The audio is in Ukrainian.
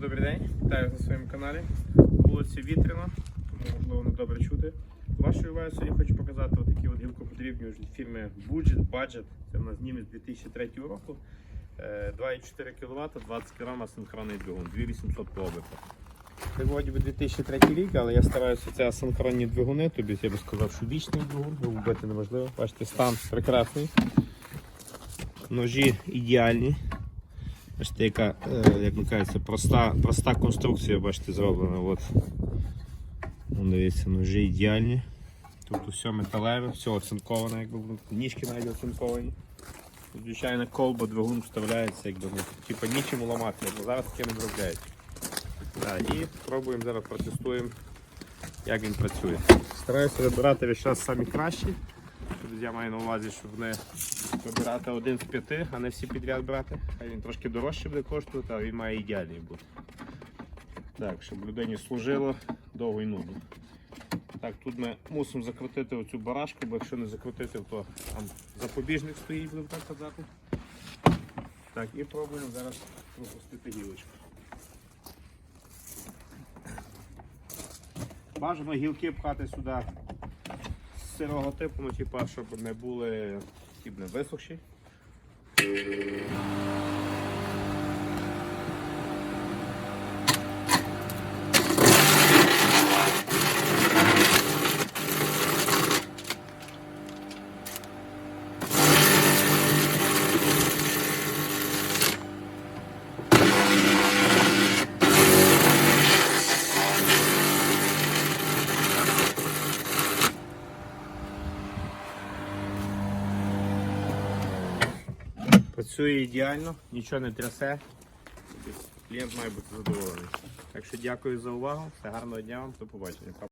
добрий день. Вітаю на своєму каналі. Вулиці Вітряна, тому можливо не добре чути. Вашою увагою сьогодні хочу показати отакі от гілкоподрібні фірми Budget Budget. Це в нас німець 2003 року. Е, 2,4 кВт, 20 кг асинхронний двигун, 2800 по. Це вроді би 2003 рік, але я стараюся це асинхронні двигуни, тобі я би сказав, що вічний двигун, його вбити неможливо. Бачите, стан прекрасний. Ножі ідеальні. Бачите, яка, е, як ми кажеться, проста, проста конструкція, бачите, зроблена. От. Вон, дивіться, ножі ідеальні. Тут все металеве, все оцинковане, якби ніжки навіть оцинковані. Звичайно, колба двигун вставляється, якби ну, типу нічим ламати, бо зараз таке не виробляють. Так, і спробуємо зараз протестуємо, як він працює. Стараюся вибирати весь час самі кращі. Я маю на увазі, щоб не вибирати один з п'яти, а не всі підряд брати. Хай він трошки дорожче буде коштувати, а він має ідеальний бути. Так, щоб людині служило довго і нудно. Так, тут ми мусимо закрутити оцю барашку, бо якщо не закрутити, то там запобіжник стоїть, будемо так казати. Так, і пробуємо зараз пропустити гілочку. Бажано гілки пхати сюди сирого типу, ну, типа, щоб не були хіб не висохші. Працює ідеально, нічого не трясе. Клієнт має бути задоволений. Так що дякую за увагу. Все гарного дня вам, до побачення.